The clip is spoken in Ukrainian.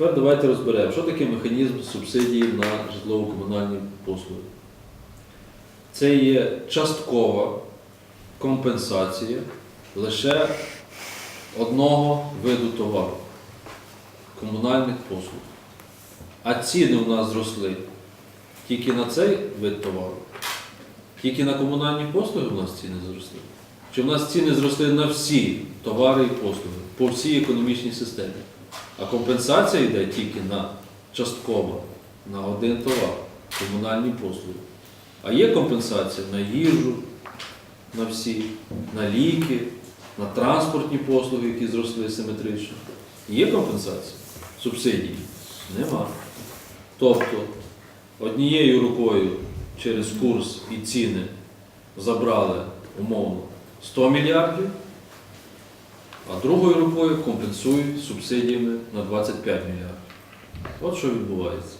Тепер давайте розберемо, що таке механізм субсидії на житлово-комунальні послуги. Це є часткова компенсація лише одного виду товару комунальних послуг. А ціни у нас зросли тільки на цей вид товару, тільки на комунальні послуги у нас ціни зросли. Чи в нас ціни зросли на всі товари і послуги по всій економічній системі. А компенсація йде тільки на частково, на один товар, комунальні послуги. А є компенсація на їжу, на всі, на ліки, на транспортні послуги, які зросли симетрично. Є компенсація? Субсидії? Нема. Тобто однією рукою через курс і ціни забрали умовно 100 мільярдів, а другою рукою компенсують субсидіями на 25 мільярдів. От що відбувається.